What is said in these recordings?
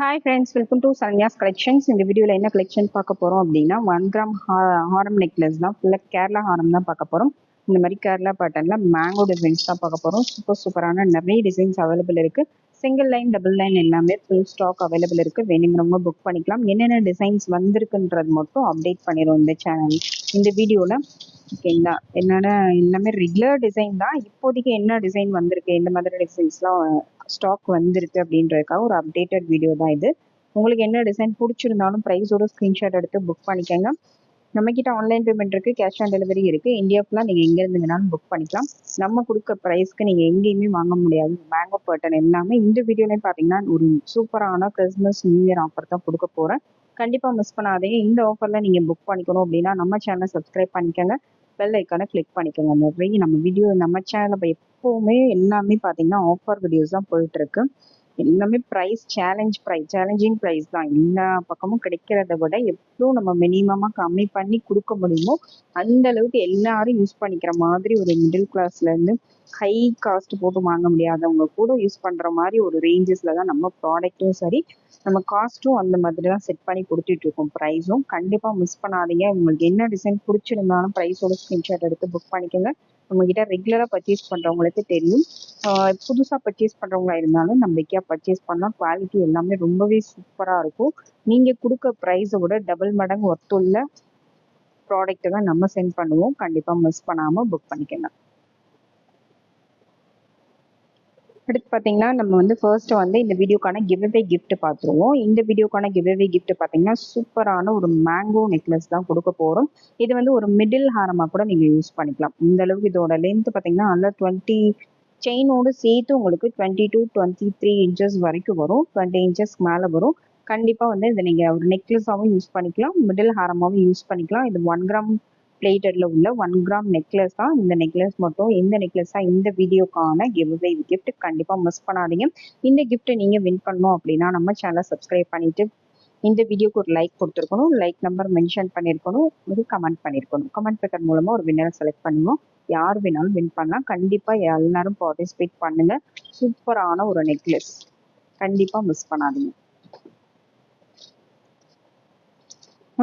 Hi friends welcome to Sanyas collections இந்த வீடியோவில் என்ன கலெக்ஷன் பார்க்க போகிறோம் அப்படின்னா ஒன் கிராம் ஹாரம் நெக்லஸ் தான். ஃபுல்லாக கேரளா ஹாரம் தான் பார்க்க போகிறோம் இந்த மாதிரி கேரளா பேட்டர்னில் மேங்கோ டிசைன்ஸ் தான் பார்க்க போகிறோம் சூப்பர் சூப்பரான நிறைய டிசைன்ஸ் அவைலபிள் இருக்குது சிங்கிள் லைன் டபுள் லைன் எல்லாமே ஃபுல் ஸ்டாக் அவைலபிள் இருக்குது வேணுங்கிறவங்க புக் பண்ணிக்கலாம். என்னென்ன டிசைன்ஸ் வந்திருக்குன்றது மட்டும் அப்டேட் பண்ணிடுவோம் இந்த சேனல் இந்த வீடியோவில் ஓகேங்களா என்னென்ன எல்லாமே ரெகுலர் டிசைன் தான். இப்போதைக்கு என்ன டிசைன் வந்திருக்கு இந்த மாதிரி டிசைன்ஸ்லாம் ஸ்டாக் வந்திருக்கு அப்படின்றதுக்காக ஒரு அப்டேட்டட் வீடியோ தான் இது. உங்களுக்கு என்ன டிசைன் பிடிச்சிருந்தாலும் ப்ரைஸோட ஸ்க்ரீன்ஷாட் எடுத்து புக் பண்ணிக்கோங்க. நம்மக்கிட்ட ஆன்லைன் பேமெண்ட் இருக்குது கேஷ் ஆன் டெலிவரி இருக்குது இந்தியாவுக்குலாம் நீங்கள் எங்கே இருந்தீங்கனாலும் புக் பண்ணிக்கலாம். நம்ம கொடுக்க ப்ரைஸ்க்கு நீங்கள் எங்கேயுமே வாங்க முடியாது. மேங்கோ பர்டன் எல்லாமே இந்த வீடியோலையும் பார்த்தீங்கன்னா ஒரு சூப்பரான கிறிஸ்மஸ் நியூ இயர் ஆஃபர் தான் கொடுக்க போகிறேன் கண்டிப்பாக மிஸ் பண்ணாதீங்க. இந்த ஆஃபரில் நீங்கள் புக் பண்ணிக்கணும் அப்படின்னா நம்ம சேனலை சப்ஸ்கிரைப் பண்ணிக்கோங்க. பெல் ஐக்கானை கிளிக் பண்ணிக்கோங்க. நிறைய நம்ம வீடியோ நம்ம சேனலில் எப்போவுமே எல்லாமே பார்த்தீங்கன்னா ஆஃபர் வீடியோஸ் தான் போயிட்டு இருக்கு எல்லாமே price challenge price challenging price தான். எல்லா பக்கமும் கிடைக்கிறத விட எவ்வளோ நம்ம மினிமமாக கம்மி பண்ணி கொடுக்க முடியுமோ அந்த அளவுக்கு எல்லாரும் யூஸ் பண்ணிக்கிற மாதிரி ஒரு மிடில் கிளாஸ்லேருந்து ஹை காஸ்ட் போட்டு வாங்க முடியாதவங்க கூட யூஸ் பண்ணுற மாதிரி ஒரு ரேஞ்சஸில் தான் நம்ம ப்ராடக்ட்டும் சரி நம்ம காஸ்ட்டும் அந்த மாதிரி தான் செட் பண்ணி கொடுத்துட்டு இருக்கோம். ப்ரைஸும் கண்டிப்பாக மிஸ் பண்ணாதீங்க. உங்களுக்கு என்ன டிசைன் பிடிச்சிருந்தாலும் ப்ரைஸோட ஸ்க்ரீன்ஷாட் எடுத்து புக் பண்ணிக்கோங்க. நம்மக்கிட்ட ரெகுலராக பர்ச்சேஸ் பண்ணுறவங்களுக்கு தெரியும். புதுசாக பர்ச்சேஸ் பண்ணுறவங்களா இருந்தாலும் நம்பிக்கையாக பர்ச்சேஸ் பண்ணால் குவாலிட்டி எல்லாமே ரொம்பவே சூப்பராக இருக்கும். நீங்கள் கொடுக்க ப்ரைஸை விட டபுள் மடங்கு ஒர்த்துள்ள ப்ராடக்ட்டை தான் நம்ம சென்ட் பண்ணுவோம். கண்டிப்பாக மிஸ் பண்ணாமல் புக் பண்ணிக்கலாம் அடுத்து பார்த்தீங்கன்னா நம்ம வந்து ஃபர்ஸ்ட் வந்து இந்த வீடியோக்கான கிவ்அவே கிஃப்ட் பார்த்துருவோம் இந்த வீடியோக்கான கிவ்அவே கிஃப்ட் பார்த்தீங்கன்னா சூப்பரான ஒரு மேங்கோ நெக்லஸ் தான் கொடுக்க போகிறோம் இது வந்து ஒரு மிடில் ஹாரமாக கூட நீங்கள் யூஸ் பண்ணிக்கலாம். இந்த அளவுக்கு இதோட லென்த் பார்த்தீங்கன்னா நல்லா டுவெண்ட்டி செயினோடு சேர்த்து உங்களுக்கு twenty two twenty three inches வரைக்கும் வரும். டுவெண்ட்டி இன்ச்சஸ்க்கு மேலே வரும். கண்டிப்பாக வந்து இதை நீங்கள் ஒரு நெக்லஸாகவும் யூஸ் பண்ணிக்கலாம். மிடில் ஹாரமாகவும் யூஸ் பண்ணிக்கலாம். இது ஒன் கிராம் பிளேட்டடில் உள்ள ஒன் கிராம் நெக்லஸ் தான். இந்த நெக்லஸ் மட்டும் இந்த நெக்லஸ் தான் இந்த வீடியோக்கான கிவ்அவே கிஃப்ட் கண்டிப்பாக மிஸ் பண்ணாதீங்க. இந்த கிஃப்ட்டை நீங்கள் வின் பண்ணணும் அப்படின்னா நம்ம சேனலை சப்ஸ்கிரைப் பண்ணிவிட்டு இந்த வீடியோக்கு ஒரு லைக் கொடுத்துருக்கணும். லைக் நம்பர் மென்ஷன் பண்ணியிருக்கணும் ஒரு கமெண்ட் பண்ணியிருக்கணும் கமெண்ட் பேக்கர் மூலமாக ஒரு வின்னரை செலக்ட் பண்ணுவோம் யார் வேணாலும் வின் பண்ணலாம். கண்டிப்பாக எல்லாரும் பார்ட்டிசிபேட் பண்ணுங்க. சூப்பரான ஒரு நெக்லஸ் கண்டிப்பாக மிஸ் பண்ணாதீங்க.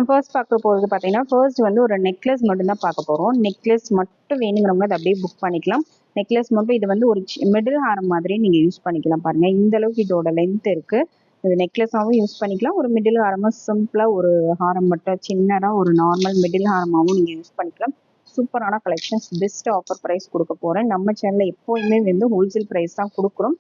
ஃபர்ஸ்ட் பார்க்க போகிறது பார்த்தீங்கன்னா ஃபர்ஸ்ட் வந்து ஒரு நெக்லஸ் மட்டும் தான் பார்க்க போகிறோம் நெக்லஸ் மட்டும் வேணுங்கிறவங்க அதை அப்படியே புக் பண்ணிக்கலாம். நெக்லஸ் மட்டும் இது வந்து ஒரு மிடில் ஹாரம் மாதிரி நீங்கள் யூஸ் பண்ணிக்கலாம் பாருங்கள் இந்த அளவுக்கு இதோட லென்த் இருக்குது இது நெக்லஸாகவும் யூஸ் பண்ணிக்கலாம். ஒரு மிடில் ஹாரமாக சிம்பிளாக ஒரு ஹாரம் மட்டும் சின்னதாக ஒரு நார்மல் மிடில் ஹாரமாகவும் நீங்கள் யூஸ் பண்ணிக்கலாம். சூப்பரான கலெக்ஷன்ஸ் பெஸ்ட் ஆஃபர் ப்ரைஸ் கொடுக்க போகிறேன் நம்ம சேனலில் எப்போயுமே வந்து ஹோல்சேல் ப்ரைஸ் தான் கொடுக்குறோம்.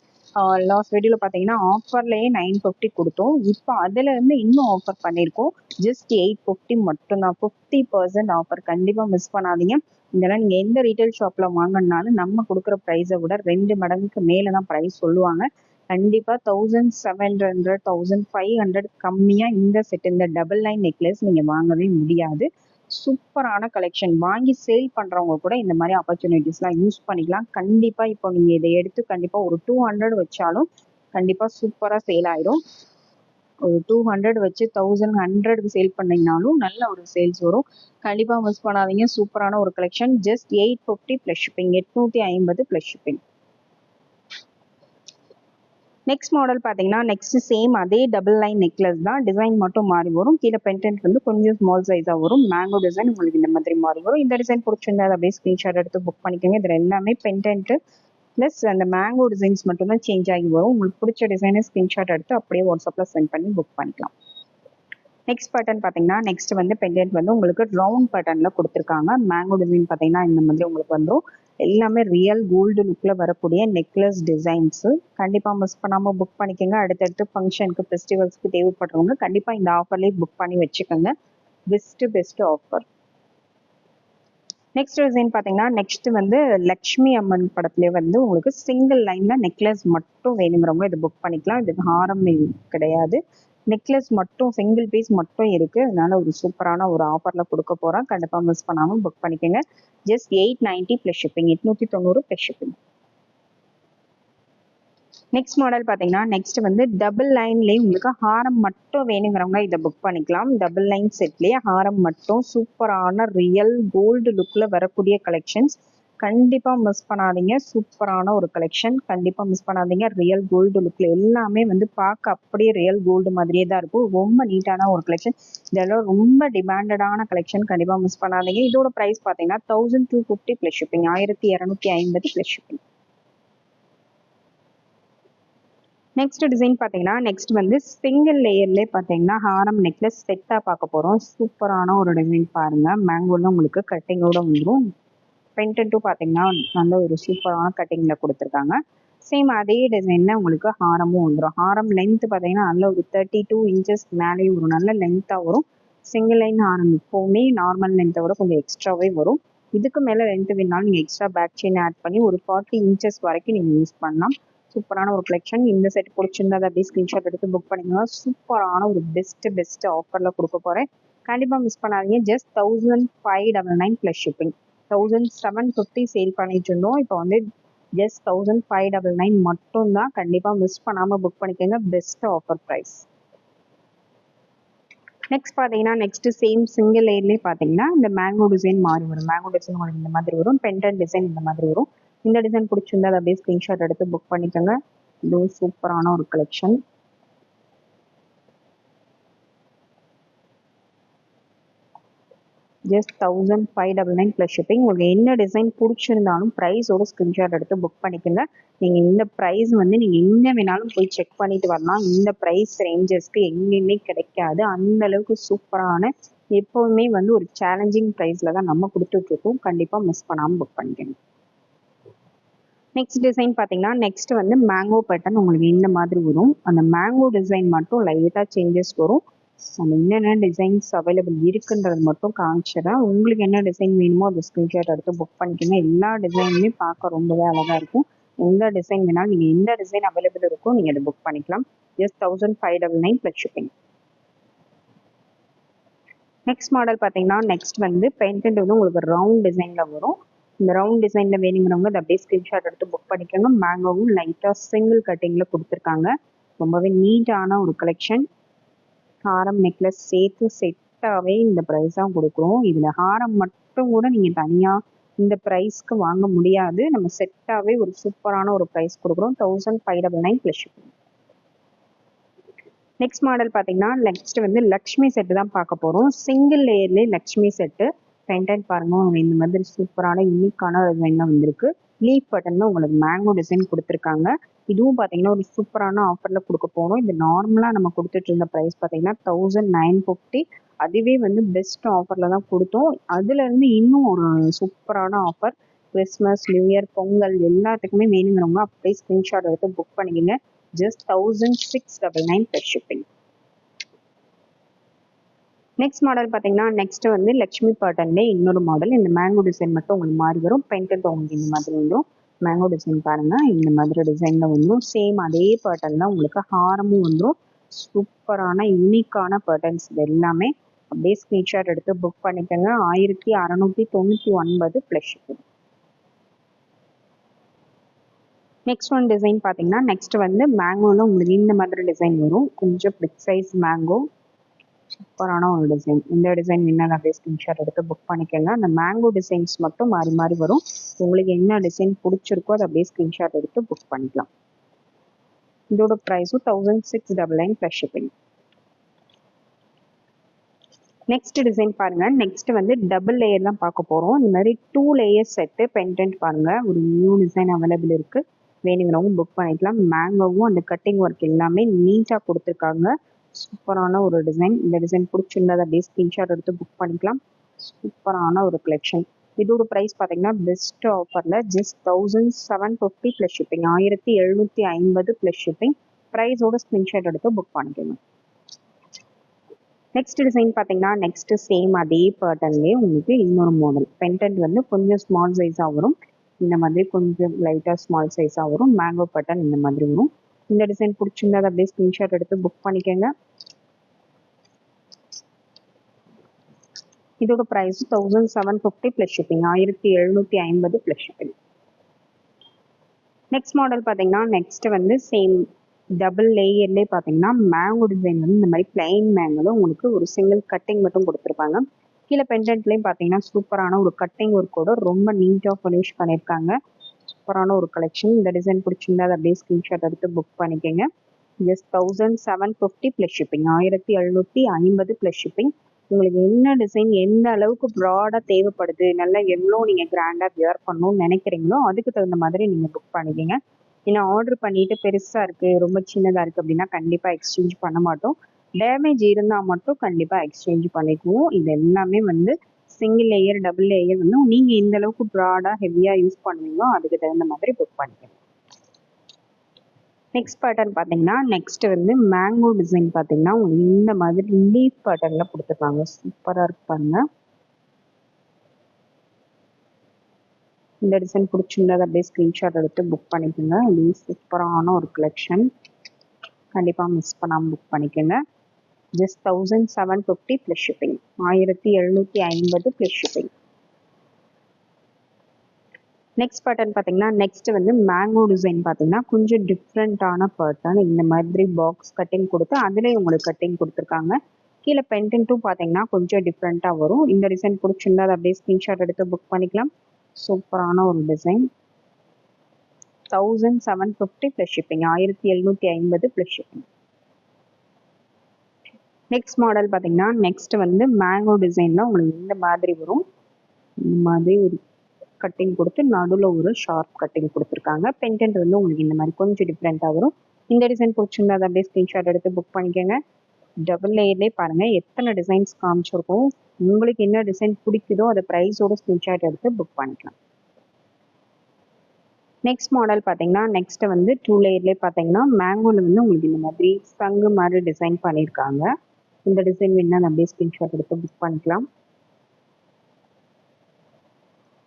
லாஸ்ட் வீடியோவில் பார்த்தீங்கன்னா ஆஃபர்லேயே நைன் ஃபிஃப்டி கொடுத்தோம். இப்போ அதுலேருந்து இன்னும் ஆஃபர் பண்ணியிருக்கோம் ஜஸ்ட் எயிட் ஃபிஃப்டி மட்டும்தான். ஃபிஃப்டி பர்சன்ட் ஆஃபர் கண்டிப்பாக மிஸ் பண்ணாதீங்க. இதெல்லாம் நீங்கள் எந்த ரீட்டைல் ஷாப்பில் வாங்கினாலும் நம்ம கொடுக்குற ப்ரைஸை விட ரெண்டு மடங்குக்கு மேலே தான் ப்ரைஸ் சொல்லுவாங்க. கண்டிப்பாக thousand seven hundred thousand five hundred கம்மியாக இந்த செட் இந்த டபுள் லைன் நெக்லஸ் நீங்கள் வாங்கவே முடியாது. சூப்பரான கலெக்ஷன் வாங்கி சேல் பண்ணுறவங்க கூட இந்த மாதிரி ஆப்பர்ச்சுனிட்டிஸ்லாம் யூஸ் பண்ணிக்கலாம். கண்டிப்பாக இப்போ நீங்கள் இதை எடுத்து கண்டிப்பாக ஒரு டூ ஹண்ட்ரட் வச்சாலும் கண்டிப்பாக சூப்பராக சேல் ஆயிடும் ஒரு டூ ஹண்ட்ரட் வச்சு தௌசண்ட் ஹண்ட்ரட் சேல் பண்ணீங்கனாலும் நல்ல ஒரு சேல்ஸ் வரும். கண்டிப்பாக மிஸ் பண்ணாதீங்க. சூப்பரான ஒரு collection just eight fifty plus shipping எட்நூற்றி ஐம்பது ப்ளஸ் ஷிப்பிங் நெக்ஸ்ட் மாடல் பார்த்தீங்கன்னா நெக்ஸ்ட் சேம் அதே டபுள் லைன் நெக்லஸ் தான். டிசைன் மட்டும் மாறி வரும். கீழே பென்டென்ட் வந்து கொஞ்சம் ஸ்மால் சைஸாக வரும். மேங்கோ டிசைன் உங்களுக்கு இந்த மாதிரி மாறி வரும். இந்த டிசைன் பிடிச்சிருந்தா அப்படியே ஸ்க்ரீன்ஷாட் எடுத்து புக் பண்ணிக்கோங்க. இதில் எல்லாமே பென்டென்ட்டு ப்ளஸ் அந்த மேங்கோ டிசைன்ஸ் மட்டும்தான் சேஞ்ச் ஆகி வரும். உங்களுக்கு பிடிச்ச டிசைனை ஸ்க்ரீன்ஷாட் எடுத்து அப்படியே வாட்ஸ்அப்பில் சென்ட் பண்ணி புக் பண்ணிக்கலாம். நெக்ஸ்ட் பட்டன் பார்த்தீங்கன்னா நெக்ஸ்ட் வந்து பெண்டென்ட் வந்து உங்களுக்கு ரவுண்ட் பட்டனில் கொடுத்துருக்காங்க. மேங்கோ டிசைன் பார்த்தீங்கன்னா இந்த மாதிரி உங்களுக்கு வந்துடும் எல்லாமே ரியல் கோல்டு லுக்கில் வரக்கூடிய நெக்லஸ் டிசைன்ஸு கண்டிப்பாக மிஸ் பண்ணாமல் புக் பண்ணிக்கோங்க. அடுத்தடுத்து ஃபங்க்ஷனுக்கு ஃபெஸ்டிவல்ஸ்க்கு தேவைப்படுறவங்க கண்டிப்பாக இந்த ஆஃபர்லேயே புக் பண்ணி வச்சுக்கோங்க. Best best offer next design பார்த்தீங்கன்னா நெக்ஸ்ட் வந்து லக்ஷ்மி அம்மன் படத்துலேயே வந்து உங்களுக்கு சிங்கிள் லைனில் நெக்லஸ் மட்டும் வேணுங்கிறவங்க இதை புக் பண்ணிக்கலாம். இதுக்கு ஹாரம் கிடையாது. நெக்லஸ் மட்டும் சிங்கிள் பீஸ் மட்டும் இருக்குது அதனால ஒரு சூப்பரான ஒரு ஆஃபரில் கொடுக்க போகிறேன் கண்டிப்பாக மிஸ் பண்ணாமல் புக் பண்ணிக்கோங்க. Just eight ninety plus shipping எட்நூற்றி தொண்ணூறு ப்ளஸ் ஷிப்பிங் நெக்ஸ்ட் மாடல் பார்த்தீங்கன்னா நெக்ஸ்ட் வந்து டபுள் லைன்லேயே உங்களுக்கு ஹாரம் மட்டும் வேணுங்கிறவங்க இதை புக் பண்ணிக்கலாம். டபுள் லைன் செட்லேயே ஹாரம் மட்டும் சூப்பரான ரியல் கோல்டு லுக்கில் வரக்கூடிய கலெக்ஷன்ஸ் கண்டிப்பாக மிஸ் பண்ணாதீங்க. சூப்பரான ஒரு கலெக்ஷன் கண்டிப்பாக மிஸ் பண்ணாதீங்க. ரியல் கோல்டு லுக்கில் எல்லாமே வந்து பார்க்க அப்படியே ரியல் கோல்டு மாதிரியே தான் இருக்கும். ரொம்ப நீட்டான ஒரு கலெக்ஷன் இதெல்லாம் ரொம்ப டிமாண்டடான கலெக்ஷன் கண்டிப்பாக மிஸ் பண்ணாதீங்க. இதோட ப்ரைஸ் பார்த்தீங்கன்னா thousand two fifty plus shipping ஆயிரத்தி இரநூத்தி ஐம்பது ப்ளஸ் ஷிப்பிங் நெக்ஸ்ட் டிசைன் பார்த்தீங்கன்னா நெக்ஸ்ட் வந்து சிங்கிள் லேயர்லேயே பார்த்தீங்கன்னா ஹாரம் நெக்லஸ் செட்டாக பார்க்க போகிறோம் சூப்பரான ஒரு டிசைன் பாருங்கள் மேங்கோவில் உங்களுக்கு கட்டிங்கோட வந்துடும் பென்டென்ட்டும் பார்த்தீங்கன்னா நல்ல ஒரு சூப்பரான கட்டிங்கில் கொடுத்துருக்காங்க. சேம் அதே டிசைனில் உங்களுக்கு ஹாரமும் வந்துடும் ஹாரம் லென்த் பார்த்தீங்கன்னா நல்ல ஒரு தேர்ட்டி டூ இன்ச்சஸ் மேலேயும் ஒரு நல்ல லென்த்தாக வரும். சிங்கிள் லைன் ஹாரம் எப்போவுமே நார்மல் லென்த்தை விட கொஞ்சம் எக்ஸ்ட்ராவே வரும். இதுக்கு மேலே லென்த் வேணாலும் நீங்கள் எக்ஸ்ட்ரா பேக் செயின் ஆட் பண்ணி ஒரு ஃபார்ட்டி இன்ச்சஸ் வரைக்கும் நீங்கள் யூஸ் பண்ணலாம். சூப்பரான ஒரு கலெக்ஷன் இந்த செட் பிடிச்சிருந்தா அதை அப்படியே ஸ்க்ரீன்ஷாட் எடுத்து புக் பண்ணிங்கன்னா சூப்பரான ஒரு பெஸ்ட் பெஸ்ட் ஆஃபரில் கொடுக்க போகிறேன் கண்டிப்பாக மிஸ் பண்ணாதீங்க. Just thousand five double nine plus shipping thousand seven fifty sale பண்ணிட்டு இருந்தோம் இப்போ வந்து just thousand five double nine மட்டும் தான் கண்டிப்பாக மிஸ் பண்ணாமல் புக் பண்ணிக்கோங்க. பெஸ்ட் ஆஃபர் ப்ரைஸ் நெக்ஸ்ட் பார்த்தீங்கன்னா நெக்ஸ்ட் சேம் சிங்கிள் லேயர்லேயே பார்த்தீங்கன்னா இந்த மேங்கோ டிசைன் மாறி வரும். மேங்கோ டிசைன் உங்களுக்கு இந்த மாதிரி வரும். பென்டன் டிசைன் இந்த மாதிரி வரும். இந்த டிசைன் பிடிச்சிருந்தா அதை அப்படியே ஸ்க்ரீன்ஷாட் எடுத்து புக் பண்ணிக்கோங்க. இதுவும் சூப்பரான ஒரு collection just thousand five double nine plus shipping உங்களுக்கு என்ன டிசைன் பிடிச்சிருந்தாலும் ப்ரைஸோட ஸ்க்ரீன்ஷாட் எடுத்து புக் பண்ணிக்கோங்க. நீங்கள் இந்த ப்ரைஸ் வந்து நீங்கள் எங்கே வேணாலும் போய் செக் பண்ணிட்டு வரலாம். இந்த ப்ரைஸ் ரேஞ்சஸ்க்கு எங்கேயுமே கிடைக்காது. அந்த அளவுக்கு சூப்பரான எப்போவுமே வந்து ஒரு சேலஞ்சிங் ப்ரைஸில் தான் நம்ம கொடுத்துட்ருக்கோம். கண்டிப்பாக மிஸ் பண்ணாமல் புக் பண்ணிக்கணும் நெக்ஸ்ட் டிசைன் பார்த்தீங்கன்னா நெக்ஸ்ட் வந்து மேங்கோ பேட்டர்ன் உங்களுக்கு இந்த மாதிரி வரும். அந்த மேங்கோ டிசைன் மட்டும் லைட்டாக சேஞ்சஸ் வரும். அந்த என்னென்ன டிசைன்ஸ் அவைலபிள் இருக்குன்றது மட்டும் காமிச்சிடறேன் உங்களுக்கு என்ன டிசைன் வேணுமோ அதை ஸ்க்ரீன்ஷாட் எடுத்து புக் பண்ணிக்கோங்க. எல்லா டிசைனுமே பார்க்க ரொம்பவே அழகாக இருக்கும். எந்த டிசைன் வேணாலும் நீங்கள் எந்த டிசைன் அவைலபிள் இருக்கோ நீங்கள் அதை புக் பண்ணிக்கலாம். Just thousand five double nine plus shipping next model பார்த்தீங்கன்னா நெக்ஸ்ட் வந்து பெயிண்டட் வந்து உங்களுக்கு ரவுண்ட் டிசைனில் வரும். இந்த ரவுண்ட் டிசைனில் வேணுங்கிறவங்க அதை அப்படியே ஸ்க்ரீன்ஷாட் எடுத்து புக் பண்ணிக்கோங்க. மேங்கோவும் லைட்டாக சிங்கிள் கட்டிங்கில் கொடுத்துருக்காங்க. ரொம்பவே நீட்டான ஒரு கலெக்ஷன் ஹாரம் நெக்லஸ் சேர்த்து செட்டாகவே இந்த ப்ரைஸ் தான் கொடுக்குறோம். இதில் ஹாரம் மட்டும் கூட நீங்கள் தனியாக இந்த ப்ரைஸ்க்கு வாங்க முடியாது. நம்ம செட்டாகவே ஒரு சூப்பரான ஒரு ப்ரைஸ் கொடுக்குறோம். Thousand five double nine plus next model பார்த்தீங்கன்னா நெக்ஸ்ட் வந்து லக்ஷ்மி செட்டு தான் பார்க்க போகிறோம் சிங்கிள் லேயர்லேயே லக்ஷ்மி செட்டு பென்டன் பாருங்க. இந்த மாதிரி சூப்பரான யூனிக்கான டிசைன்லாம் வந்திருக்கு. லீஃப் பட்டன்ல உங்களுக்கு மேங்கோ டிசைன் கொடுத்துருக்காங்க. இதுவும் பார்த்தீங்கன்னா ஒரு சூப்பரான ஆஃபரில் கொடுக்க போகிறோம் இது நார்மலாக நம்ம கொடுத்துட்டு இருந்த ப்ரைஸ் பார்த்தீங்கன்னா தௌசண்ட் நைன் ஃபிஃப்டி அதுவே வந்து பெஸ்ட் ஆஃபரில் தான் கொடுத்தோம். அதுலேருந்து இன்னும் ஒரு சூப்பரான offer Christmas new year Pongal எல்லாத்துக்குமே வேணுங்கிறவங்க அப்படியே ஸ்க்ரீன்ஷாட் எடுத்து புக் பண்ணிக்கோங்க. Just thousand six double nine per shipping next model பார்த்தீங்கன்னா நெக்ஸ்ட் வந்து லக்ஷ்மி பாட்டன்லேயே இன்னொரு மாடல் இந்த மேங்கோ டிசைன் மட்டும் உங்களுக்கு மாறி வரும். பெயிண்டட் உங்களுக்கு இந்த மாதிரி வரும். மேங்கோ டிசைன் பாருங்க. இந்த மாதிரி டிசைனில் வந்துடும் சேம் அதே பேட்டர்ன் தான் உங்களுக்கு ஹாரமும் வந்துடும் சூப்பரான யூனிக்கான பேட்டர்ன்ஸ் இது எல்லாமே அப்படியே ஸ்க்ரீன்ஷாட் எடுத்து புக் பண்ணிக்கோங்க. ஆயிரத்தி அறநூற்றி தொண்ணூற்றி ஒன்பது ப்ளஸ் நெக்ஸ்ட் ஒன் டிசைன் பார்த்தீங்கன்னா நெக்ஸ்ட் வந்து மேங்கோவில் உங்களுக்கு இந்த மாதிரி டிசைன் வரும். கொஞ்சம் பிக் சைஸ் மேங்கோ சூப்பரான ஒரு டிசைன் இந்த டிசைன் என்ன அப்படியே ஸ்கிரீன்ஷாட் எடுத்து புக் பண்ணிக்கோங்க அந்த மேங்கோ டிசைன்ஸ் மட்டும் மாறி மாறி வரும். உங்களுக்கு என்ன டிசைன் பிடிச்சிருக்கோ அதை அப்படியே ஸ்கிரீன்ஷாட் எடுத்து புக் பண்ணிக்கலாம். இதோட ப்ரைஸும் thousand six double nine plus shipping next design பாருங்க. நெக்ஸ்ட் வந்து டபுள் லேயர் தான் பார்க்க போறோம். இந்த மாதிரி டூ லேயர் செட்டு பென்டென்ட் பாருங்க. ஒரு நியூ டிசைன் அவைலபிள் இருக்கு. வேணுங்கிறவங்க புக் பண்ணிக்கலாம். மேங்கோவும் அந்த கட்டிங் ஒர்க் எல்லாமே நீட்டாக கொடுத்துருக்காங்க. சூப்பரான ஒரு டிசைன் இந்த டிசைன் பிடிச்சிருந்தது அப்படியே ஸ்க்ரீன்ஷாட் எடுத்து புக் பண்ணிக்கலாம். சூப்பரான ஒரு கலெக்ஷன் இதோட ப்ரைஸ் பார்த்தீங்கன்னா பெஸ்ட் ஆஃபரில் just thousand seven fifty plus shipping ஆயிரத்தி எழுநூற்றி ஐம்பது ப்ளஸ் ஷிப்பிங் ப்ரைஸோட ஸ்க்ரீன்ஷாட் எடுத்து புக் பண்ணிக்கோங்க. நெக்ஸ்ட் டிசைன் பார்த்தீங்கன்னா நெக்ஸ்ட் சேம் அதே பேட்டர்ன்லேயே உங்களுக்கு இன்னொரு மாடல் பென்டன்ட் வந்து கொஞ்சம் ஸ்மால் சைஸாக வரும். இந்த மாதிரி கொஞ்சம் லைட்டாக ஸ்மால் சைஸாக வரும். மேங்கோ பேட்டர்ன் இந்த மாதிரி வரும். இந்த டிசைன் பிடிச்சிருந்தா அதை அப்படியே ஸ்க்ரீன்ஷாட் எடுத்து புக் பண்ணிக்கோங்க. இதோட price thousand seven fifty plus shipping ஆயிரத்தி எழுநூற்றி ஐம்பது ப்ளஸ் ஷிப்பிங் நெக்ஸ்ட் மாடல் பார்த்தீங்கன்னா நெக்ஸ்ட் வந்து சேம் டபுள் லேயர்லேயே பார்த்தீங்கன்னா மேங்கோ டிசைன் வந்து இந்த மாதிரி பிளைன் மேங்கோல உங்களுக்கு ஒரு சிங்கிள் கட்டிங் மட்டும் கொடுத்துருப்பாங்க. கீழே பெண்டன்ட்லேயும் பார்த்தீங்கன்னா சூப்பரான ஒரு கட்டிங் ஒர்க்கோட ரொம்ப நீட்டாக ஃபினிஷ் பண்ணியிருக்காங்க சூப்பரான ஒரு கலெக்ஷன் இந்த டிசைன் பிடிச்சிருந்தா அதை அப்படியே ஸ்க்ரீன்ஷாட் எடுத்து புக் பண்ணிக்கோங்க. Just thousand seven fifty plus shipping ஆயிரத்தி எழுநூற்றி ஐம்பது ப்ளஸ் ஷிப்பிங் உங்களுக்கு என்ன டிசைன் எந்த அளவுக்கு ப்ராடாக தேவைப்படுது நல்லா எவ்வளோ நீங்கள் கிராண்டாக வியர் பண்ணணும்னு நினைக்கிறீங்களோ அதுக்கு தகுந்த மாதிரி நீங்கள் புக் பண்ணிக்கோங்க. ஏன்னா ஆர்டர் பண்ணிட்டு பெருசாக இருக்குது ரொம்ப சின்னதாக இருக்குது அப்படின்னா கண்டிப்பாக எக்ஸ்சேஞ்ச் பண்ண மாட்டோம். டேமேஜ் இருந்தால் மட்டும் கண்டிப்பாக எக்ஸ்சேஞ்ச் பண்ணிக்குவோம். இது எல்லாமே வந்து சிங்கிள் லேயர் டபுள் லேயர் வந்து நீங்கள் இந்த அளவுக்கு ப்ராடாக ஹெவியாக யூஸ் பண்ணுவீங்களோ அதுக்கு தகுந்த மாதிரி புக் பண்ணிக்கணும் நெக்ஸ்ட் பேட்டர்ன் பார்த்தீங்கன்னா நெக்ஸ்ட் வந்து மேங்கோ டிசைன் பார்த்தீங்கன்னா உங்களுக்கு இந்த மாதிரி லீஃப் பேட்டர்னில் கொடுத்துருக்காங்க. சூப்பராக இருப்பாங்க இந்த டிசைன் பிடிச்சிருந்தது அப்படியே ஸ்க்ரீன்ஷாட் எடுத்து புக் பண்ணிக்கோங்க. இது சூப்பரான ஒரு கலெக்ஷன் கண்டிப்பாக மிஸ் பண்ணாமல் புக் பண்ணிக்கோங்க. Just thousand seven fifty plus shipping ஆயிரத்தி எழுநூற்றி ஐம்பது ப்ளஸ் ஷிப்பிங் நெக்ஸ்ட் பேட்டர்ன் பார்த்தீங்கன்னா நெக்ஸ்ட் வந்து மேங்கோ டிசைன் பார்த்தீங்கன்னா கொஞ்சம் டிஃப்ரெண்ட்டான பேட்டர்ன் இந்த மாதிரி பாக்ஸ் கட்டிங் கொடுத்து அதுலேயே உங்களுக்கு கட்டிங் கொடுத்துருக்காங்க. கீழே பென்டென்ட்டும் பார்த்தீங்கன்னா கொஞ்சம் டிஃப்ரெண்ட்டாக வரும். இந்த டிசைன் பிடிச்சிருந்தா அதை அப்படியே ஸ்க்ரீன்ஷாட் எடுத்து புக் பண்ணிக்கலாம். சூப்பரான ஒரு design thousand seven fifty plus shipping ஆயிரத்தி எழுநூற்றி ஐம்பது ப்ளஸ் ஷிப்பிங் நெக்ஸ்ட் மாடல் பார்த்தீங்கன்னா நெக்ஸ்ட் வந்து மேங்கோ டிசைனில் உங்களுக்கு இந்த மாதிரி வரும். இந்த மாதிரி ஒரு கட்டிங் கொடுத்து நடுவில் ஒரு ஷார்ப் கட்டிங் கொடுத்துருக்காங்க. பென்டென்ட் வந்து உங்களுக்கு இந்த மாதிரி கொஞ்சம் டிஃப்ரெண்ட்டாக வரும். இந்த டிசைன் பிடிச்சிருந்தா அதை அப்படியே ஸ்க்ரீன்ஷாட் எடுத்து புக் பண்ணிக்கோங்க. டபுள் லேயர்லேயே பாருங்கள் எத்தனை டிசைன்ஸ் காமிச்சிருக்கோம். உங்களுக்கு என்ன டிசைன் பிடிக்குதோ அதை ப்ரைஸோட ஸ்க்ரீன்ஷாட் எடுத்து புக் பண்ணிக்கலாம். நெக்ஸ்ட் மாடல் பார்த்தீங்கன்னா நெக்ஸ்ட் வந்து டூ லேயர்லேயே பார்த்தீங்கன்னா மேங்கோவில் வந்து உங்களுக்கு இந்த மாதிரி சங்கு மாதிரி டிசைன் பண்ணியிருக்காங்க. இந்த டிசைன் வேணா அப்படியே ஸ்கிரீன்ஷாட் எடுத்து புக் பண்ணிக்கலாம்.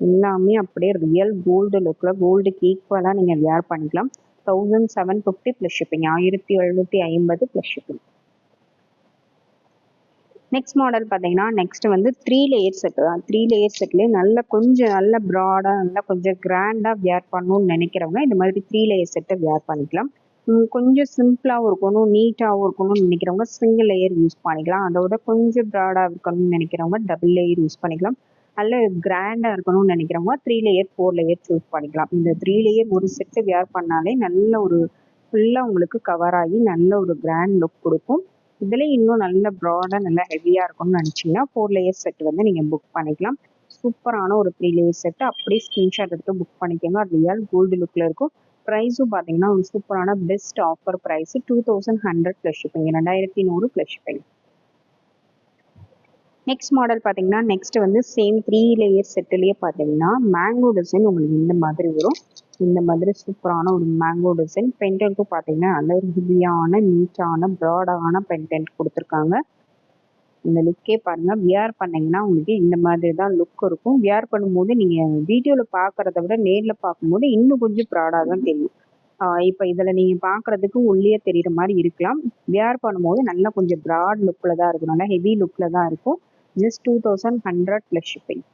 எல்லாமே அப்படியே ரியல் கோல்டு லுக்கில் கோல்டுக்கு ஈக்குவலாக நீங்கள் வியர் பண்ணிக்கலாம். Thousand seven fifty plus shipping ஆயிரத்தி எழுநூற்றி ஐம்பது ப்ளஸ் ஷிப்பிங் நெக்ஸ்ட் மாடல் பார்த்தீங்கன்னா நெக்ஸ்ட் வந்து த்ரீ லேயர் செட்டு தான். த்ரீ லேயர் செட்லேயே நல்ல கொஞ்சம் நல்ல ப்ராடாக நல்லா கொஞ்சம் கிராண்டாக வியர் பண்ணணும்னு நினைக்கிறவங்க இந்த மாதிரி த்ரீ லேயர் செட்டை வியர் பண்ணிக்கலாம். கொஞ்சம் சிம்பிளாகவும் இருக்கணும் நீட்டாகவும் இருக்கணும்னு நினைக்கிறவங்க சிங்கிள் லேயர் யூஸ் பண்ணிக்கலாம். அதோட கொஞ்சம் ப்ராடாக இருக்கணும்னு நினைக்கிறவங்க டபுள் லேயர் யூஸ் பண்ணிக்கலாம். நல்ல கிராண்டாக இருக்கணும்னு நினைக்கிறவங்க three layer four layer choose பண்ணிக்கலாம். இந்த த்ரீ லேயர் ஒரு செட்டு வியர் பண்ணாலே நல்ல ஒரு ஃபுல்லாக உங்களுக்கு கவர் ஆகி நல்ல ஒரு கிராண்ட் லுக் கொடுக்கும். இதில் இன்னும் நல்ல ப்ராடாக நல்லா ஹெவியாக இருக்கும்னு நினச்சிங்கன்னா ஃபோர் லேயர் செட் வந்து நீங்கள் புக் பண்ணிக்கலாம். சூப்பரான ஒரு த்ரீ லேயர் செட்டு அப்படியே ஸ்க்ரீன்ஷாட் எடுத்து புக் பண்ணிக்கோங்க. அது ரியல் கோல்டு லுக்கில் இருக்கும். ப்ரைஸும் பார்த்தீங்கன்னா ஒரு சூப்பரான best offer price two thousand hundred plus shipping ரெண்டாயிரத்தி நூறு ப்ளஸ் ஷிப்பிங் நெக்ஸ்ட் மாடல் பார்த்தீங்கன்னா நெக்ஸ்ட் வந்து சேம் த்ரீ லேயர் செட்டுலேயே பார்த்தீங்கன்னா மேங்கோ டிசைன் உங்களுக்கு இந்த மாதிரி வரும். இந்த மாதிரி சூப்பரான ஒரு மேங்கோ டிசைன் பென்டென்ட்டும் பார்த்தீங்கன்னா நல்ல ஒரு ஹெவியான நீட்டான ப்ராடான பென்டென்ட் கொடுத்துருக்காங்க. இந்த லுக்கே பாருங்க வியர் பண்ணீங்கன்னா உங்களுக்கு இந்த மாதிரி தான் லுக் இருக்கும் வியர் பண்ணும்போது நீங்கள் வீடியோவில் பார்க்குறத விட நேரில் பார்க்கும்போது இன்னும் கொஞ்சம் ப்ராடாக தான் தெரியும். இப்போ இதில் நீங்கள் பார்க்குறதுக்கு உள்ளே தெரிகிற மாதிரி இருக்கலாம். வியர் பண்ணும்போது நல்லா கொஞ்சம் ப்ராட் லுக்கில் தான் இருக்கும். நல்லா ஹெவி லுக்கில் தான் இருக்கும். Just two thousand hundred plus shipping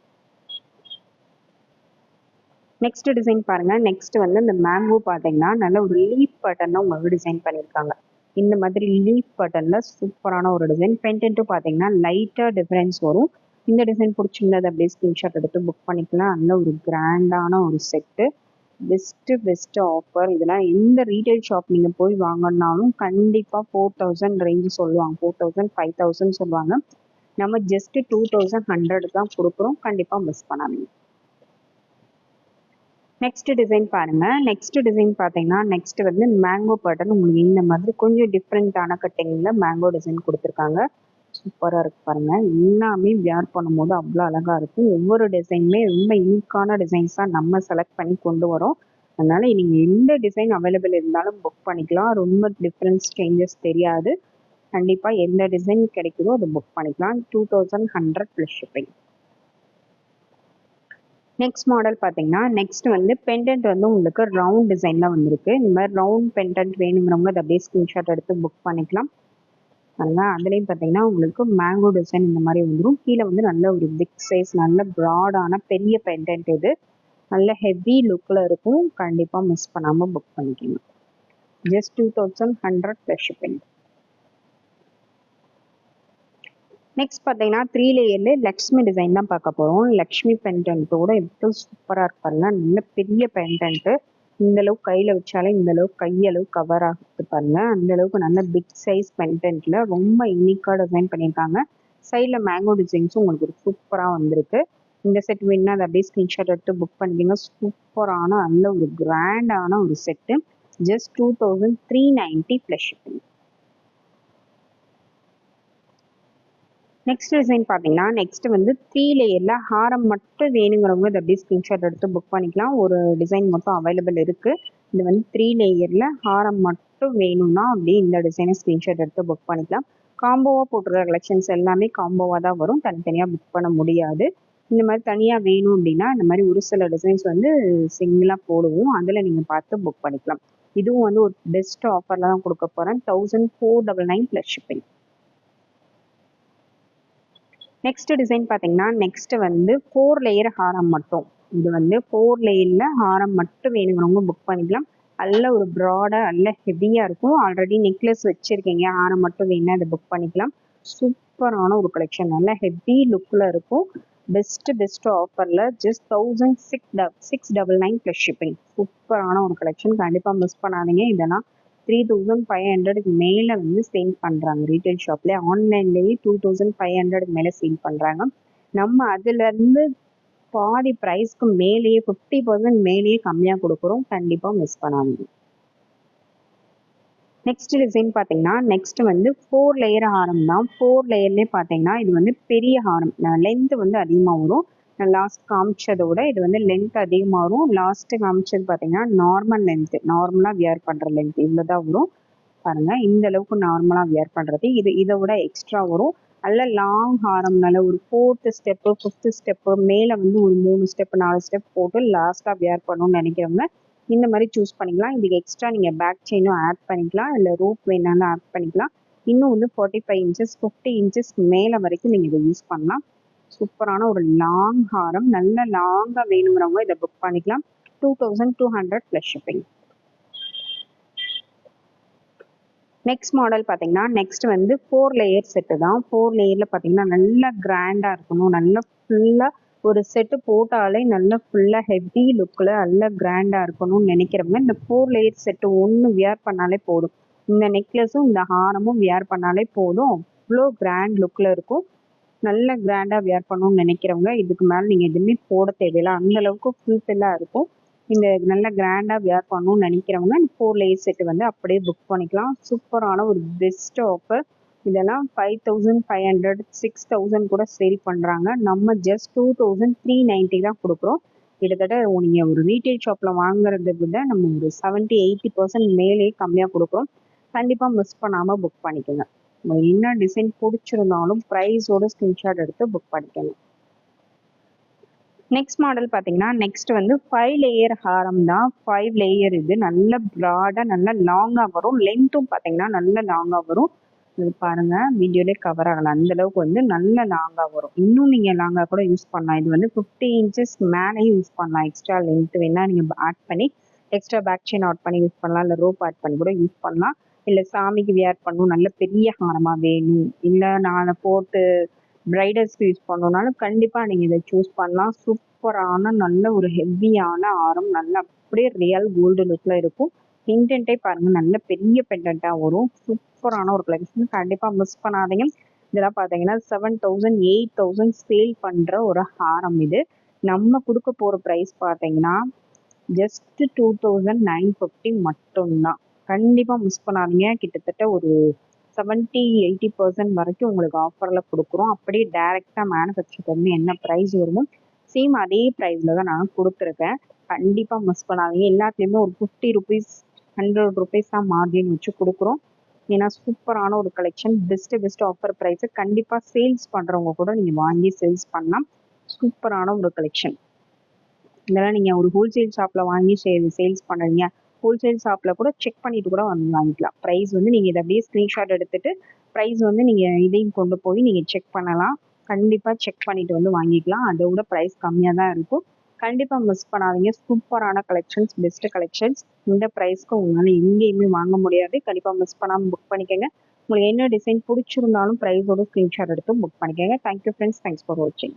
next design பாருங்கள் நெக்ஸ்ட் வந்து இந்த மேங்கோ பார்த்தீங்கன்னா நல்ல ஒரு லீஃப் பட்டன்னா உங்களுக்கு டிசைன் பண்ணியிருக்காங்க. இந்த மாதிரி லீஃப் பட்டன்ல சூப்பரான ஒரு டிசைன் பென்டென்ட்டும் பார்த்தீங்கன்னா லைட்டாக டிஃப்ரென்ஸ் வரும். இந்த டிசைன் பிடிச்சிருந்தது அப்படியே ஸ்க்ரீன்ஷாட் எடுத்து புக் பண்ணிக்கலாம். நல்ல ஒரு கிராண்டான ஒரு செட்டு பெஸ்ட்டு பெஸ்ட்டு ஆஃபர் இதெல்லாம் எந்த ரீட்டைல் ஷாப் நீங்கள் போய் வாங்கினாலும் கண்டிப்பாக ஃபோர் தௌசண்ட் ரேஞ்சு சொல்லுவாங்க. ஃபோர் தௌசண்ட் ஃபைவ் தௌசண்ட் சொல்லுவாங்க. நம்ம ஜஸ்ட்டு டூ தௌசண்ட் ஹண்ட்ரட் தான் கொடுக்குறோம். கண்டிப்பாக மிஸ் பண்ணாதீங்க. நெக்ஸ்ட் டிசைன் பாருங்க. நெக்ஸ்ட் டிசைன் பார்த்தீங்கன்னா நெக்ஸ்ட் வந்து மேங்கோ பேட்டர்ன் உங்களுக்கு இந்த மாதிரி கொஞ்சம் டிஃப்ரெண்ட்டான கட்டிங்கில் மேங்கோ டிசைன் கொடுத்துருக்காங்க. சூப்பராக இருக்கு பாருங்க. எல்லாமே வியர் பண்ணும்போது அவ்வளோ அழகாக இருக்கும் ஒவ்வொரு டிசைனுமே ரொம்ப யூனிக்கான டிசைன்ஸ் தான் நம்ம செலக்ட் பண்ணி கொண்டு வரோம். அதனால நீங்கள் எந்த டிசைன் அவைலபிள் இருந்தாலும் புக் பண்ணிக்கலாம். ரொம்ப டிஃப்ரென்ஸ் சேஞ்சஸ் தெரியாது. கண்டிப்பாக எந்த டிசைன் கிடைக்குதோ அதை புக் பண்ணிக்கலாம். Two thousand hundred plus shipping next model பார்த்தீங்கன்னா நெக்ஸ்ட் வந்து பெண்டன்ட் வந்து உங்களுக்கு ரவுண்ட் டிசைனில் வந்திருக்கு. இந்த மாதிரி ரவுண்ட் பெண்டன்ட் வேணுங்கிறவங்க அதை அப்படியே ஸ்க்ரீன்ஷாட் எடுத்து புக் பண்ணிக்கலாம். அதனால் அதுலேயும் பார்த்தீங்கன்னா உங்களுக்கு மேங்கோ டிசைன் இந்த மாதிரி வந்துடும் கீழே வந்து நல்ல ஒரு பிக் சைஸ் நல்ல ப்ராடான பெரிய பெண்டன்ட் இது. நல்ல ஹெவி லுக்கில் இருக்கும். கண்டிப்பாக மிஸ் பண்ணாமல் புக் பண்ணிக்கணும் just two thousand hundred plus shipping next பார்த்தீங்கன்னா த்ரீ லேயர்ல லக்ஷ்மி டிசைன் தான் பார்க்க போகிறோம் லக்ஷ்மி பெண்டன்ட்டோட எவ்வளோ சூப்பராக இருப்பாருங்க நல்ல பெரிய பெண்டன்ட்டு இந்த அளவுக்கு கையில் வச்சாலே இந்த அளவுக்கு கையளவு கவர் ஆகுது பாருங்க. அந்த அளவுக்கு நல்ல பிக் சைஸ் பெண்டன்ட்ல ரொம்ப யூனிக்காக டிசைன் பண்ணியிருக்காங்க. சைடில் மேங்கோ டிசைன்ஸும் உங்களுக்கு ஒரு சூப்பராக வந்திருக்கு. இந்த செட் வேணுன்னா அதை அப்படியே ஸ்க்ரீன்ஷாட் எடுத்து புக் பண்ணிக்கோங்க. சூப்பரான நல்ல ஒரு கிராண்டான ஒரு set just two thousand three ninety plus shipping next design பார்த்தீங்கன்னா நெக்ஸ்ட் வந்து த்ரீ லேயரில் ஹாரம் மட்டும் வேணுங்கிறவங்க இதை அப்படியே ஸ்க்ரீன்ஷாட் எடுத்து புக் பண்ணிக்கலாம். ஒரு டிசைன் மட்டும் அவைலபிள் இருக்குது இது வந்து த்ரீ லேயரில் ஹாரம் மட்டும் வேணும்னா அப்படியே இந்த டிசைனை ஸ்க்ரீன்ஷாட் எடுத்து புக் பண்ணிக்கலாம். காம்போவாக போட்டிருக்க கலெக்ஷன்ஸ் எல்லாமே காம்போவாக தான் வரும். தனித்தனியாக புக் பண்ண முடியாது. இந்த மாதிரி தனியாக வேணும் அப்படின்னா இந்த மாதிரி ஒரு சில டிசைன்ஸ் வந்து சிங்கிளாக போடுவோம். அதில் நீங்கள் பார்த்து புக் பண்ணிக்கலாம். இதுவும் வந்து ஒரு பெஸ்ட் ஆஃபரில் தான் கொடுக்க போகிறேன் thousand four double nine plus shipping next design பார்த்தீங்கன்னா நெக்ஸ்ட் வந்து ஃபோர் லேயர் ஹாரம் மட்டும். இது வந்து ஃபோர் லேயரில் ஹாரம் மட்டும் வேணுங்கிறவங்க புக் பண்ணிக்கலாம். நல்ல ஒரு ப்ராடாக நல்ல ஹெவியாக இருக்கும். ஆல்ரெடி நெக்லஸ் வச்சுருக்கீங்க. ஹாரம் மட்டும் வேணுன்னா அதை புக் பண்ணிக்கலாம். சூப்பரான ஒரு கலெக்ஷன் நல்ல ஹெவி லுக்கில் இருக்கும். பெஸ்ட் பெஸ்ட் ஆஃபரில் ஜஸ்ட் தௌசண்ட் சிக்ஸ் ட six double nine plus shipping சூப்பரான ஒரு கலெக்ஷன் கண்டிப்பாக மிஸ் பண்ணாதீங்க. இதெல்லாம் த்ரீ தௌசண்ட் ஃபைவ் ஹண்ட்ரடுக்கு மேலே வந்து சேல் பண்ணுறாங்க ரீட்டைல் ஷாப்லேயே ஆன்லைன்லேயே டூ தௌசண்ட் ஃபைவ் ஹண்ட்ரடுக்கு மேலே சேல் பண்ணுறாங்க நம்ம அதுலேருந்து பாதி ப்ரைஸ்க்கு மேலேயே ஃபிஃப்டி பர்சன்ட் மேலேயே கம்மியாக கொடுக்குறோம். கண்டிப்பாக மிஸ் பண்ணாதீங்க. நெக்ஸ்ட் டிசைன் பார்த்தீங்கன்னா நெக்ஸ்ட் வந்து ஃபோர் லேயர் ஹாரம் தான். ஃபோர் லேயர்லேயே பார்த்தீங்கன்னா இது வந்து பெரிய ஹாரம் லென்த் வந்து அதிகமாக வரும். நான் லாஸ்ட் விட இது வந்து லென்த் அதிகமாக வரும். லாஸ்ட்டு காமிச்சது பார்த்தீங்கன்னா நார்மல் லென்த்து நார்மலாக வியர் பண்ணுற லென்த் இவ்வளோ தான் வரும். பாருங்கள் இந்த அளவுக்கு நார்மலாக வியர் பண்ணுறது இது இதை விட எக்ஸ்ட்ரா வரும். நல்ல லாங் ஹாரம்னால ஒரு ஃபோர்த்து ஸ்டெப்பு ஃபிஃப்த்து ஸ்டெப்பு மேலே வந்து ஒரு மூணு ஸ்டெப்பு நாலு ஸ்டெப் போட்டு லாஸ்ட்டாக வியர் பண்ணணும்னு நினைக்கிறவங்க இந்த மாதிரி சூஸ் பண்ணிக்கலாம். இதுக்கு எக்ஸ்ட்ரா நீங்கள் பேக் செயினும் ஆட் பண்ணிக்கலாம். இல்லை ரூப் வேணாலும் ஆட் பண்ணிக்கலாம். இன்னும் வந்து forty five inches fifty inches மேலே வரைக்கும் நீங்கள் இதை யூஸ் பண்ணலாம். சூப்பரான ஒரு லாங் ஹாரம். நல்ல லாங்காக வேணுங்கிறவங்க இதை புக் பண்ணிக்கலாம். Two thousand two hundred plus shipping next model பார்த்தீங்கன்னா நெக்ஸ்ட் வந்து ஃபோர் லேயர் செட்டு தான். ஃபோர் லேயரில் பார்த்தீங்கன்னா நல்லா கிராண்டாக இருக்கணும். நல்லா ஃபுல்லாக ஒரு செட்டு போட்டாலே நல்லா ஃபுல்லாக ஹெவி லுக்கில் நல்லா கிராண்டாக இருக்கணும்னு நினைக்கிறவங்க இந்த ஃபோர் லேயர் செட்டு ஒன்று வியர் பண்ணாலே போதும். இந்த நெக்லஸும் இந்த ஹாரமும் வியர் பண்ணாலே போதும். அவ்வளோ கிராண்ட் லுக்கில் இருக்கும். நல்ல கிராண்டாக வியர் பண்ணணும்னு நினைக்கிறவங்க இதுக்கு மேலே நீங்கள் எதுவுமே போட தேவையில்லை. அந்த அளவுக்கு ஃபுல்ஃபில்லாக இருக்கும். இந்த நல்ல கிராண்டாக வியர் பண்ணணும்னு நினைக்கிறவங்க இந்த ஃபோர் லேயர் செட்டு வந்து அப்படியே புக் பண்ணிக்கலாம். சூப்பரான ஒரு பெஸ்ட் ஆஃபர் இதெல்லாம் five thousand five hundred six thousand கூட சேல் பண்ணுறாங்க நம்ம just two thousand three ninety தான் கொடுக்குறோம். கிட்டத்தட்ட நீங்கள் ஒரு ரீட்டைல் ஷாப்பில் வாங்குறத விட நம்ம ஒரு செவன்ட்டி எயிட்டி பர்சன்ட் மேலே கம்மியாக கொடுக்குறோம். கண்டிப்பாக மிஸ் பண்ணாமல் புக் பண்ணிக்கோங்க. என்ன டிசைன் பிடிச்சிருந்தாலும் ப்ரைஸோட ஸ்க்ரீன்ஷாட் எடுத்து புக் பண்ணிக்கணும். நெக்ஸ்ட் மாடல் பார்த்தீங்கன்னா நெக்ஸ்ட் வந்து ஃபைவ் லேயர் ஹாரம் தான். ஃபைவ் லேயர் இது நல்ல ப்ராடாக நல்ல லாங்காக வரும். லென்த்தும் பார்த்தீங்கன்னா நல்ல லாங்காக வரும். இது பாருங்க வீடியோலே கவர் ஆகலாம் அந்த அளவுக்கு வந்து நல்ல லாங்காக வரும். இன்னும் நீங்கள் லாங்காக கூட யூஸ் பண்ணலாம். இது வந்து ஃபிஃப்டி இன்ச்சஸ் மேலேயும் யூஸ் பண்ணலாம். எக்ஸ்ட்ரா லென்த் வேணால் நீங்கள் ஆட் பண்ணி எக்ஸ்ட்ரா பேக் செயின் ஆட் பண்ணி யூஸ் பண்ணலாம். இல்லை ரோப் ஆட் பண்ணி கூட யூஸ் பண்ணலாம். இல்லை சாமிக்கு வியர் பண்ணணும் நல்ல பெரிய ஹாரமாக வேணும் இல்லை நான் போட்டு ப்ரைடல்ஸ்க்கு யூஸ் பண்ணணும்னாலும் கண்டிப்பாக நீங்கள் இதை சூஸ் பண்ணலாம். சூப்பரான நல்ல ஒரு ஹெவியான ஆரம் நல்ல அப்படியே ரியல் கோல்டு லுக்கில் இருக்கும். இன்டென்ட்டே பாருங்கள் நல்ல பெரிய பெண்டண்ட்டாக வரும். சூப்பரான ஒரு கலெக்ஷன் கண்டிப்பாக மிஸ் பண்ணாதீங்க. இதெல்லாம் பார்த்தீங்கன்னா seven thousand eight thousand sale பண்ணுற ஒரு ஹாரம் இது. நம்ம கொடுக்க போகிற ப்ரைஸ் பார்த்தீங்கன்னா just two thousand nine fifty மட்டும்தான். கண்டிப்பாக மிஸ் பண்ணாதீங்க. கிட்டத்தட்ட ஒரு செவன்ட்டி எயிட்டி பர்சன்ட் வரைக்கும் உங்களுக்கு ஆஃபரில் கொடுக்குறோம். அப்படியே டேரெக்டாக மேனுஃபேக்சர் பண்ணி என்ன ப்ரைஸ் வருமோ சேம் அதே ப்ரைஸில் தான் நான் கொடுத்துருக்கேன். கண்டிப்பாக மிஸ் பண்ணாதீங்க. எல்லாத்துலேயுமே ஒரு ஃபிஃப்டி ருபீஸ் ஹண்ட்ரட் ருபீஸ் தான் மார்ஜின் வச்சு கொடுக்குறோம். ஏன்னா சூப்பரான ஒரு கலெக்ஷன் பெஸ்ட்டு பெஸ்ட் ஆஃபர் ப்ரைஸை கண்டிப்பாக சேல்ஸ் பண்ணுறவங்க கூட நீங்கள் வாங்கி சேல்ஸ் பண்ணலாம். சூப்பரான ஒரு கலெக்ஷன் இதெல்லாம் நீங்கள் ஒரு ஹோல்சேல் ஷாப்பில் வாங்கி சேல் சேல்ஸ் பண்ணுறீங்க ஹோல்சேல் ஷாப்பில் கூட செக் பண்ணிட்டு கூட வந்து வாங்கிக்கலாம். ப்ரைஸ் வந்து நீங்கள் இதை அப்படியே ஸ்க்ரீன்ஷாட் எடுத்துட்டு ப்ரைஸ் வந்து நீங்கள் இதையும் கொண்டு போய் நீங்கள் செக் பண்ணலாம். கண்டிப்பாக செக் பண்ணிட்டு வந்து வாங்கிக்கலாம். அதை விட ப்ரைஸ் கம்மியாக தான் இருக்கும். கண்டிப்பாக மிஸ் பண்ணாதீங்க. சூப்பரான கலெக்ஷன்ஸ் பெஸ்ட்டு கலெக்ஷன்ஸ் இந்த ப்ரைஸ்க்கு உங்களால் எங்கேயுமே வாங்க முடியாது. கண்டிப்பாக மிஸ் பண்ணாமல் புக் பண்ணிக்கோங்க. உங்களுக்கு என்ன டிசைன் பிடிச்சிருந்தாலும் ப்ரைஸோட ஸ்க்ரீன்ஷாட் எடுத்து புக் பண்ணிக்கோங்க. Thank you friends thanks for வாட்சிங்